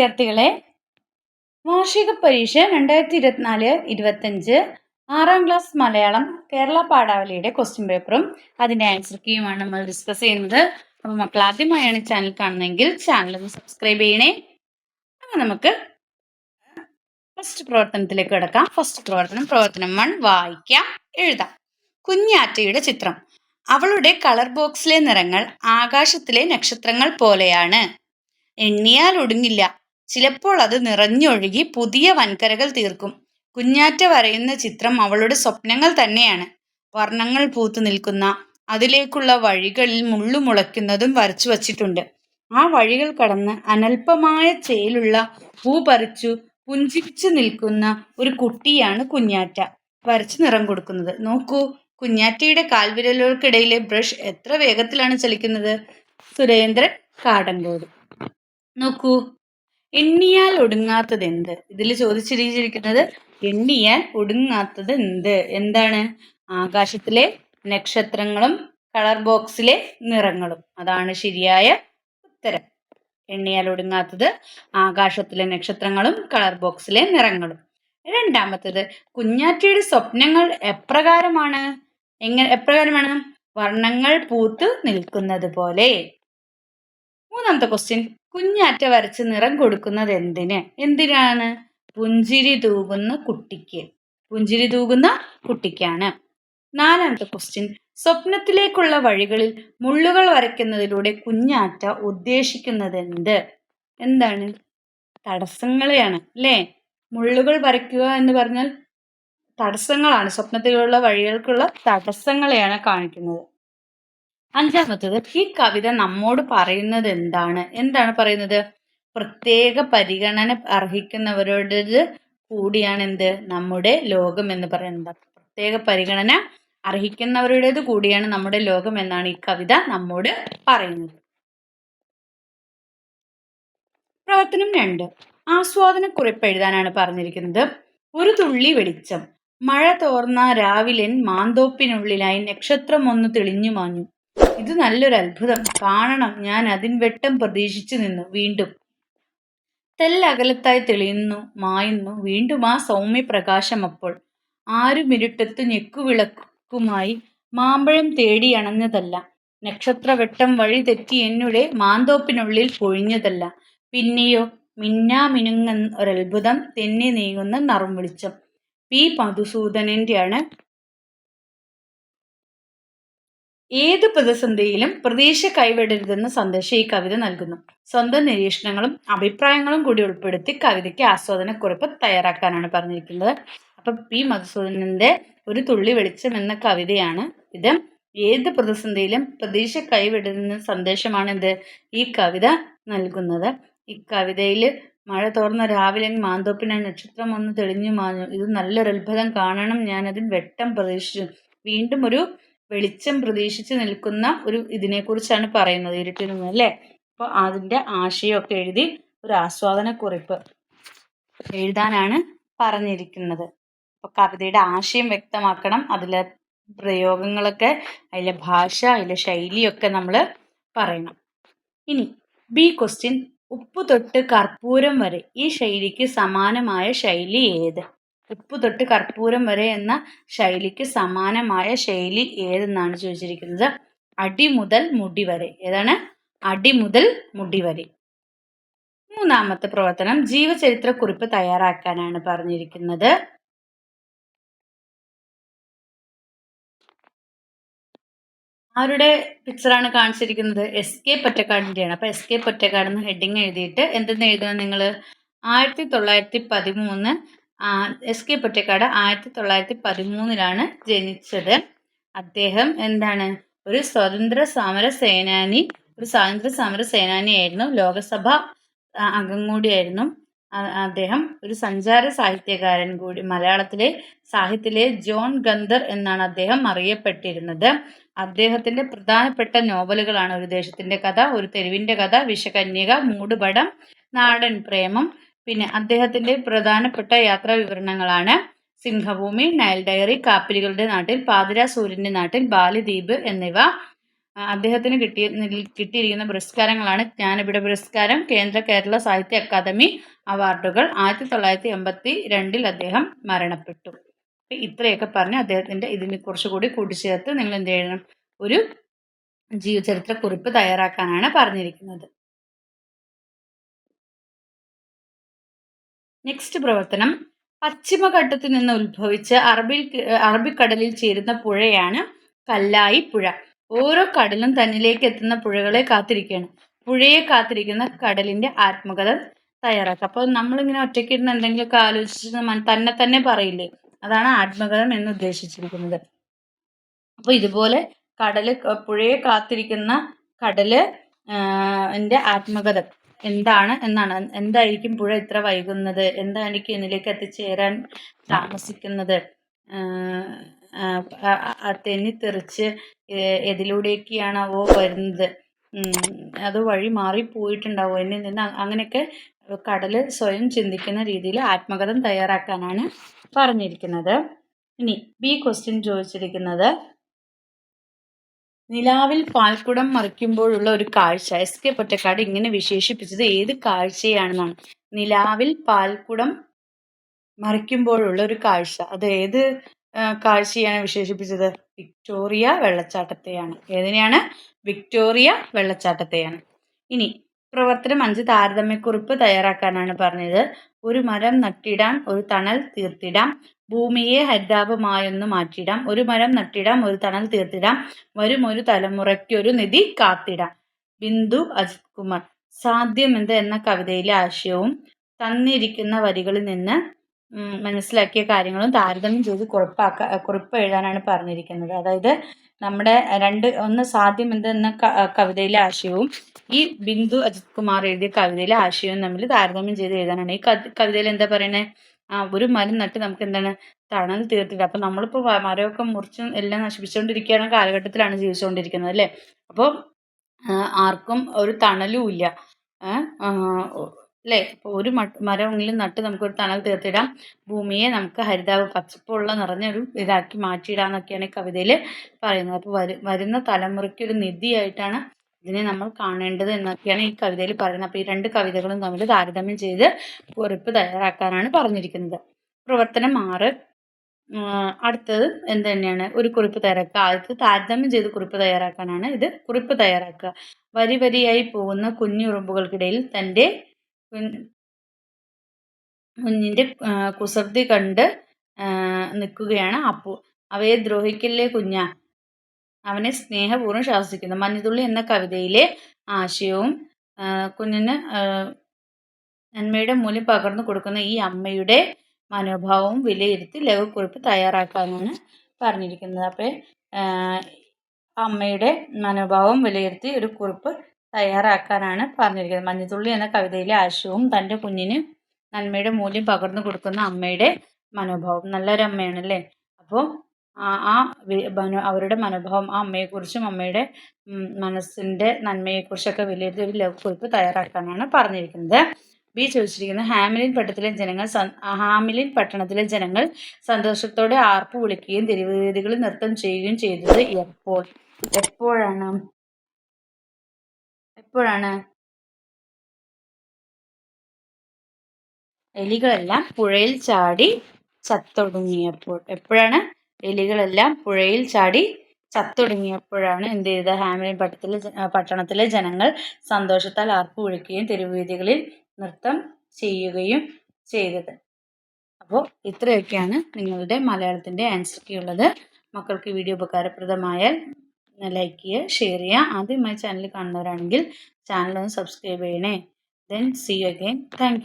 വിദ്യാർത്ഥികളെ വാർഷിക പരീക്ഷ രണ്ടായിരത്തി ഇരുപത്തിനാല് ഇരുപത്തഞ്ച് ആറാം ക്ലാസ് മലയാളം കേരള പാഠാവലിയുടെ ക്വസ്റ്റ്യൻ പേപ്പറും അതിന്റെ ആൻസർ കീയുമാണ് നമ്മൾ ഡിസ്കസ് ചെയ്യുന്നത്. അപ്പോൾ മക്കൾ ആദ്യമായാണ് ചാനൽ കാണുന്നതെങ്കിൽ ചാനൽ ഒന്ന് സബ്സ്ക്രൈബ് ചെയ്യണേ. അപ്പോൾ നമുക്ക് ഫസ്റ്റ് പ്രവർത്തനത്തിലേക്ക് കിടക്കാം. ഫസ്റ്റ് പ്രവർത്തനം പ്രവർത്തനം വൺ വായിക്കാം എഴുതാം. കുഞ്ഞാറ്റയുടെ ചിത്രം. അവളുടെ കളർ ബോക്സിലെ നിറങ്ങൾ ആകാശത്തിലെ നക്ഷത്രങ്ങൾ പോലെയാണ്. എണ്ണിയാൽ ഒടുങ്ങില്ല. ചിലപ്പോൾ അത് നിറഞ്ഞൊഴുകി പുതിയ വൻകരകൾ തീർക്കും. കുഞ്ഞാറ്റ വരയുന്ന ചിത്രം അവളുടെ സ്വപ്നങ്ങൾ തന്നെയാണ്. വർണങ്ങൾ പൂത്തു നിൽക്കുന്ന അതിലേക്കുള്ള വഴികളിൽ മുള്ളു മുളയ്ക്കുന്നതും വരച്ചു വച്ചിട്ടുണ്ട്. ആ വഴികൾ കടന്ന് അനൽപമായ ചേലുള്ള പൂ പറിച്ചു പുഞ്ചിരിച്ചു നിൽക്കുന്ന ഒരു കുട്ടിയാണ് കുഞ്ഞാറ്റ. വരച്ച് നിറം കൊടുക്കുന്നത്. നോക്കൂ കുഞ്ഞാറ്റയുടെ കാൽവിരലുകൾക്കിടയിലെ ബ്രഷ് എത്ര വേഗത്തിലാണ് ചലിക്കുന്നത്? സുരേന്ദ്രൻ കാടങ്കോട് നോക്കൂ എണ്ണിയാൽ ഒടുങ്ങാത്തത് എന്ത്? ഇതിൽ ചോദിച്ചിരിക്കുന്നത് എണ്ണിയാൽ ഒടുങ്ങാത്തത് എന്ത്? എന്താണ്? ആകാശത്തിലെ നക്ഷത്രങ്ങളും കളർ ബോക്സിലെ നിറങ്ങളും. അതാണ് ശരിയായ ഉത്തരം. എണ്ണിയാൽ ഒടുങ്ങാത്തത് ആകാശത്തിലെ നക്ഷത്രങ്ങളും കളർ ബോക്സിലെ നിറങ്ങളും. രണ്ടാമത്തത് കുഞ്ഞാറ്റയുടെ സ്വപ്നങ്ങൾ എപ്രകാരമാണ്? എങ്ങനെ എപ്രകാരമാണ്? വർണങ്ങൾ പൂത്ത് നിൽക്കുന്നത് പോലെ. മൂന്നാമത്തെ ക്വസ്റ്റ്യൻ കുഞ്ഞാറ്റ വരച്ച് നിറം കൊടുക്കുന്നത് എന്തിന്? എന്തിനാണ്? പുഞ്ചിരി തൂകുന്ന കുട്ടിക്ക്. പുഞ്ചിരി തൂകുന്ന കുട്ടിക്കാണ്. നാലാമത്തെ ക്വസ്റ്റ്യൻ സ്വപ്നത്തിലേക്കുള്ള വഴികളിൽ മുള്ളുകൾ വരയ്ക്കുന്നതിലൂടെ കുഞ്ഞാറ്റ ഉദ്ദേശിക്കുന്നത് എന്ത്? എന്താണ്? തടസ്സങ്ങളെയാണ് അല്ലേ? മുള്ളുകൾ വരയ്ക്കുക എന്ന് പറഞ്ഞാൽ തടസ്സങ്ങളാണ്. സ്വപ്നത്തിലുള്ള വഴികൾക്കുള്ള തടസ്സങ്ങളെയാണ് കാണിക്കുന്നത്. അഞ്ചാമത്തത് ഈ കവിത നമ്മോട് പറയുന്നത് എന്താണ്? എന്താണ് പറയുന്നത്? പ്രത്യേക പരിഗണന അർഹിക്കുന്നവരോടത് കൂടിയാണ് എന്ത് നമ്മുടെ ലോകം എന്ന് പറയുന്നത്. പ്രത്യേക പരിഗണന അർഹിക്കുന്നവരുടേത് കൂടിയാണ് നമ്മുടെ ലോകം എന്നാണ് ഈ കവിത നമ്മോട് പറയുന്നത്. പ്രവർത്തനം രണ്ട്. ആസ്വാദന കുറിപ്പ് എഴുതാനാണ് പറഞ്ഞിരിക്കുന്നത്. ഒരു തുള്ളി വെളിച്ചം. മഴ തോർന്ന രാവിലെ മാന്തോപ്പിനുള്ളിലായി നക്ഷത്രം ഒന്ന് തെളിഞ്ഞു മാഞ്ഞു ഇത് നല്ലൊരു അത്ഭുതം. കാണണം. ഞാൻ അതിൻ വെട്ടം പ്രതീക്ഷിച്ചു നിന്നു. വീണ്ടും. തെല്ലകലത്തായി തെളിയുന്നു മായുന്നു. വീണ്ടും ആ സൗമ്യ പ്രകാശം അപ്പോൾ. ആരും ഇരുട്ടത്ത് ഞെക്കുവിളക്കുമായി മാമ്പഴം തേടി അണഞ്ഞതല്ല. നക്ഷത്രവെട്ടം വഴി തെറ്റി എന്നുടെ മാന്തോപ്പിനുള്ളിൽ പൊഴിഞ്ഞതല്ല. പിന്നെയോ മിന്നാമിനുങ്ങ ഒരത്ഭുതം തെന്നി നീങ്ങുന്ന നറും വെളിച്ചം. പി. മധുസൂദനന്റെയാണ് ഏത് പ്രതിസന്ധിയിലും പ്രതീക്ഷ കൈവിടരുതെന്ന സന്ദേശം ഈ കവിത നൽകുന്നു. സ്വന്തം നിരീക്ഷണങ്ങളും അഭിപ്രായങ്ങളും കൂടി ഉൾപ്പെടുത്തി കവിതയ്ക്ക് ആസ്വാദനക്കുറിപ്പ് തയ്യാറാക്കാനാണ് പറഞ്ഞിരിക്കുന്നത്. അപ്പം പി. മധുസൂദനന്റെ ഒരു തുള്ളി വെളിച്ചം എന്ന കവിതയാണ് ഇത്. ഏത് പ്രതിസന്ധിയിലും പ്രതീക്ഷ കൈവിടുന്ന സന്ദേശമാണ് ഇത് ഈ കവിത നൽകുന്നത്. ഈ കവിതയിൽ മഴ തോർന്ന രാവിലെ മാന്തോപ്പിനെ നക്ഷത്രം ഒന്ന് തെളിഞ്ഞു മാഞ്ഞു. ഇത് നല്ലൊരു അത്ഭുതം കാണണം. ഞാനതിൽ വെട്ടം പ്രതീക്ഷിച്ചു. വീണ്ടും ഒരു വെളിച്ചം പ്രതീക്ഷിച്ച് നിൽക്കുന്ന ഒരു ഇതിനെക്കുറിച്ചാണ് പറയുന്നത് ഇരുട്ടിരുന്ന് അല്ലേ? അപ്പോൾ അതിന്റെ ആശയമൊക്കെ എഴുതി ഒരു ആസ്വാദനക്കുറിപ്പ് എഴുതാനാണ് പറഞ്ഞിരിക്കുന്നത്. അപ്പോൾ കവിതയുടെ ആശയം വ്യക്തമാക്കണം അതിലെ പ്രയോഗങ്ങളൊക്കെ അതിലെ ഭാഷ അതിലെ ശൈലിയൊക്കെ നമ്മൾ പറയണം. ഇനി ബി ക്വസ്റ്റ്യൻ ഉപ്പ് തൊട്ട് കർപ്പൂരം വരെ ഈ ശൈലിക്ക് സമാനമായ ശൈലി ഏത്? ഉപ്പ് തൊട്ട് കർപ്പൂരം വരെ എന്ന ശൈലിക്ക് സമാനമായ ശൈലി ഏതെന്നാണ് ചോദിച്ചിരിക്കുന്നത്? അടി മുതൽ മുടി വരെ. ഏതാണ്? അടി മുതൽ മുടി വരെ. മൂന്നാമത്തെ പ്രവർത്തനം ജീവചരിത്ര കുറിപ്പ് തയ്യാറാക്കാനാണ് പറഞ്ഞിരിക്കുന്നത്. ആരുടെ പിക്ചറാണ് കാണിച്ചിരിക്കുന്നത്? എസ് കെ പൊറ്റക്കാടിന്റെയാണ് അപ്പോൾ എസ് കെ പൊറ്റക്കാട് എന്ന് ഹെഡിങ് എഴുതിയിട്ട് എന്തെന്ന് എഴുതണം നിങ്ങൾ ആയിരത്തി തൊള്ളായിരത്തി പതിമൂന്ന് എസ് കെ പൊറ്റക്കാട് ആയിരത്തി തൊള്ളായിരത്തി പതിമൂന്നിലാണ് ജനിച്ചത്. അദ്ദേഹം എന്താണ്? ഒരു സ്വതന്ത്ര സമര സേനാനി ഒരു സ്വാതന്ത്ര്യ സമര സേനാനിയായിരുന്നു. ലോകസഭ അംഗം കൂടിയായിരുന്നു. അദ്ദേഹം ഒരു സഞ്ചാര സാഹിത്യകാരൻ കൂടി മലയാളത്തിലെ സാഹിത്യത്തിലെ ജോൺ ഗന്ധർ എന്നാണ് അദ്ദേഹം അറിയപ്പെട്ടിരുന്നത്. അദ്ദേഹത്തിന്റെ പ്രധാനപ്പെട്ട നോവലുകളാണ് ഒരു ദേശത്തിന്റെ കഥ ഒരു തെരുവിന്റെ കഥ വിഷകന്യക മൂടുപടം നാടൻ പ്രേമം പിന്നെ അദ്ദേഹത്തിന്റെ പ്രധാനപ്പെട്ട യാത്രാ വിവരണങ്ങളാണ്. സിംഹഭൂമി നയൽ ഡയറി കാപ്പിലുകളുടെ നാട്ടിൽ പാതിര സൂര്യന്റെ നാട്ടിൽ ബാലിദ്വീപ് എന്നിവ. അദ്ദേഹത്തിന് കിട്ടിയ കിട്ടിയിരിക്കുന്ന പുരസ്കാരങ്ങളാണ് ജ്ഞാനപീഠ പുരസ്കാരം കേന്ദ്ര കേരള സാഹിത്യ അക്കാദമി അവാർഡുകൾ. ആയിരത്തി തൊള്ളായിരത്തി എൺപത്തി രണ്ടിൽ അദ്ദേഹം മരണപ്പെട്ടു. ഇത്രയൊക്കെ പറഞ്ഞ് അദ്ദേഹത്തിന്റെ ഇതിനെ കുറച്ചുകൂടി കൂട്ടിച്ചേർത്ത് നിങ്ങൾ എന്ത് ചെയ്യണം? ഒരു ജീവചരിത്ര കുറിപ്പ് തയ്യാറാക്കാനാണ് പറഞ്ഞിരിക്കുന്നത്. നെക്സ്റ്റ് പ്രവർത്തനം. പശ്ചിമഘട്ടത്തിൽ നിന്ന് ഉത്ഭവിച്ച് അറബിൽ അറബിക്കടലിൽ ചേരുന്ന പുഴയാണ് കല്ലായി പുഴ ഓരോ കടലും തന്നിലേക്ക് എത്തുന്ന പുഴകളെ കാത്തിരിക്കുകയാണ്. പുഴയെ കാത്തിരിക്കുന്ന കടലിന്റെ ആത്മകഥ തയ്യാറാക്കുക. അപ്പോൾ നമ്മളിങ്ങനെ ഒറ്റയ്ക്ക് ഇരുന്ന് എന്തെങ്കിലുമൊക്കെ ആലോചിച്ച് തന്നെ തന്നെ പറയില്ലേ? അതാണ് ആത്മകഥം എന്ന് ഉദ്ദേശിച്ചിരിക്കുന്നത്. അപ്പോൾ ഇതുപോലെ കടൽ പുഴയെ കാത്തിരിക്കുന്ന കടൽ എന്റെ ആത്മകഥ. എന്താണ് എന്നാണ്. എന്തായിരിക്കും പുഴ ഇത്ര വൈകുന്നത്? എന്തായിരിക്കും ഇതിലേക്ക് എത്തിച്ചേരാൻ താമസിക്കുന്നത്? തെന്നിത്തെറിച്ച് എതിലൂടെയൊക്കെയാണാവോ വരുന്നത്. അത് വഴി മാറിപ്പോയിട്ടുണ്ടാവോ എന്നിൽ നിന്ന് അങ്ങനെയൊക്കെ കടൽ സ്വയം ചിന്തിക്കുന്ന രീതിയിൽ ആത്മകഥം തയ്യാറാക്കാനാണ് പറഞ്ഞിരിക്കുന്നത്. ഇനി ബി ക്വസ്റ്റ്യൻ ചോദിച്ചിരിക്കുന്നത്. നിലാവിൽ പാൽക്കുടം മറിക്കുമ്പോഴുള്ള ഒരു കാഴ്ച. എസ് കെ പൊറ്റക്കാട് ഇങ്ങനെ വിശേഷിപ്പിച്ചത് ഏത് കാഴ്ചയാണെന്നാണ്. നിലാവിൽ പാൽക്കുടം മറിക്കുമ്പോഴുള്ള ഒരു കാഴ്ച. അത് ഏത് കാഴ്ചയാണ് വിശേഷിപ്പിച്ചത്? വിക്ടോറിയ വെള്ളച്ചാട്ടത്തെയാണ്. ഏതിനെയാണ്? വിക്ടോറിയ വെള്ളച്ചാട്ടത്തെയാണ്. ഇനി പ്രവർത്തനം അഞ്ച് താരതമ്യക്കുറിപ്പ് തയ്യാറാക്കാനാണ് പറഞ്ഞത്. ഒരു മരം നട്ടിടാം ഒരു തണൽ തീർത്തിടാം. ഭൂമിയെ ഹരിതാപമായൊന്ന് മാറ്റിയിടാം. ഒരു മരം നട്ടിടാം ഒരു തണൽ തീർത്തിടാം വരും ഒരു തലമുറയ്ക്കൊരു നിധി കാത്തിടാം. ബിന്ദു അജിത് കുമാർ സാധ്യമെന്ത് എന്ന കവിതയിലെ ആശയവും തന്നിരിക്കുന്ന വരികളിൽ നിന്ന് മനസ്സിലാക്കിയ കാര്യങ്ങളും താരതമ്യം ചെയ്ത് കുറിപ്പാക്ക കുറിപ്പ് എഴുതാനാണ് പറഞ്ഞിരിക്കുന്നത്. അതായത് നമ്മുടെ രണ്ട് ഒന്ന് സാധ്യം എന്ന കവിതയിലെ ആശയവും ഈ ബിന്ദു അജിത് കുമാർ എഴുതിയ കവിതയിലെ ആശയവും തമ്മിൽ താരതമ്യം ചെയ്ത് എഴുതാനാണ്. ഈ കവിതയിൽ എന്താ പറയുന്നത് ആ ഒരു മരം നട്ട് നമുക്ക് എന്താണ് തണൽ തീർത്തിട്ട്. അപ്പം നമ്മളിപ്പോൾ മരമൊക്കെ മുറിച്ചും എല്ലാം നശിപ്പിച്ചുകൊണ്ടിരിക്കുകയാണ് കാലഘട്ടത്തിലാണ് ജീവിച്ചുകൊണ്ടിരിക്കുന്നത് അല്ലേ? അപ്പോൾ ആർക്കും ഒരു തണലും ഇല്ല. അല്ലേ? അപ്പോൾ ഒരു മരമെങ്കിലും നട്ട് നമുക്ക് ഒരു തണൽ തീർത്തിടാം. ഭൂമിയെ നമുക്ക് ഹരിതാവ് പച്ചപ്പുള്ള നിറഞ്ഞ ഒരു ഇതാക്കി മാറ്റിയിടാന്നൊക്കെയാണ് ഈ കവിതയിൽ പറയുന്നത്. അപ്പോൾ വരുന്ന തലമുറയ്ക്ക് ഒരു നിധിയായിട്ടാണ് ഇതിനെ നമ്മൾ കാണേണ്ടത് എന്നൊക്കെയാണ് ഈ കവിതയിൽ പറയുന്നത്. അപ്പോൾ ഈ രണ്ട് കവിതകളും തമ്മിൽ താരതമ്യം ചെയ്ത് കുറിപ്പ് തയ്യാറാക്കാനാണ് പറഞ്ഞിരിക്കുന്നത്. പ്രവർത്തനം ആറ്. അടുത്തത് എന്ത് തന്നെയാണ്? ഒരു കുറിപ്പ് തയ്യാറാക്കുക. ആദ്യത്തെ താരതമ്യം ചെയ്ത് കുറിപ്പ് തയ്യാറാക്കാനാണ് ഇത് കുറിപ്പ് തയ്യാറാക്കുക. വരി വരിയായി പോകുന്ന കുഞ്ഞുറുമ്പുകൾക്കിടയിൽ തന്റെ കുഞ്ഞിന്റെ കുസൃതി കണ്ട് നിൽക്കുകയാണ് അപ്പു. അവയെ ദ്രോഹിക്കില്ലേ കുഞ്ഞാ? അവനെ സ്നേഹപൂർവം ശാസിക്കുന്നു. മഞ്ഞുതുള്ളി എന്ന കവിതയിലെ ആശയവും കുഞ്ഞിന് നന്മയുടെ മൂല്യം പകർന്നു കൊടുക്കുന്ന ഈ അമ്മയുടെ മനോഭാവവും വിലയിരുത്തി ലഘുക്കുറിപ്പ് തയ്യാറാക്കാമെന്നാണ് പറഞ്ഞിരിക്കുന്നത്. അപ്പോൾ അമ്മയുടെ മനോഭാവം വിലയിരുത്തി ഒരു കുറിപ്പ് തയ്യാറാക്കാനാണ് പറഞ്ഞിരിക്കുന്നത്. മഞ്ഞുതുള്ളി എന്ന കവിതയിലെ ആശയവും തന്റെ കുഞ്ഞിന് നന്മയുടെ മൂല്യം പകർന്നു കൊടുക്കുന്ന അമ്മയുടെ മനോഭാവം നല്ലൊരമ്മയാണല്ലേ? അപ്പോൾ ആ അവരുടെ മനോഭാവം ആ അമ്മയെക്കുറിച്ചും അമ്മയുടെ മനസ്സിന്റെ നന്മയെക്കുറിച്ചൊക്കെ വിലയിരുത്തി ഒരു കുറിപ്പ് തയ്യാറാക്കാനാണ് പറഞ്ഞിരിക്കുന്നത്. ബി ചോദിച്ചിരിക്കുന്നത് ഹാമിലിൻ പട്ടണത്തിലെ ജനങ്ങൾ ഹാമിലിൻ പട്ടണത്തിലെ ജനങ്ങൾ സന്തോഷത്തോടെ ആർപ്പ് വിളിക്കുകയും തിരുവേദികൾ നൃത്തം ചെയ്യുകയും ചെയ്തത് എപ്പോൾ? എപ്പോഴാണ്? എപ്പോഴാണ്? എലികളെല്ലാം പുഴയിൽ ചാടി ചത്തൊടുങ്ങിയപ്പോൾ. എപ്പോഴാണ്? എലികളെല്ലാം പുഴയിൽ ചാടി ചത്തൊടുങ്ങിയപ്പോഴാണ് എന്ത് ചെയ്തത്? ഹാമിലിൻ പട്ടത്തിലെ പട്ടണത്തിലെ ജനങ്ങൾ സന്തോഷത്താൽ ആർപ്പ് വിളിക്കുകയും തെരുവീതികളിൽ നൃത്തം ചെയ്യുകയും ചെയ്തത്. അപ്പോൾ ഇത്രയൊക്കെയാണ് നിങ്ങളുടെ മലയാളത്തിന്റെ ആൻസർ ഉള്ളത്. മക്കൾക്ക് വീഡിയോ ഉപകാരപ്രദമായാൽ ലൈക്ക് ചെയ്യുക ഷെയർ ചെയ്യുക. ആദ്യമായി ചാനൽ കാണുന്നവരാണെങ്കിൽ ചാനൽ ഒന്ന് സബ്സ്ക്രൈബ് ചെയ്യണേ. Then C again thank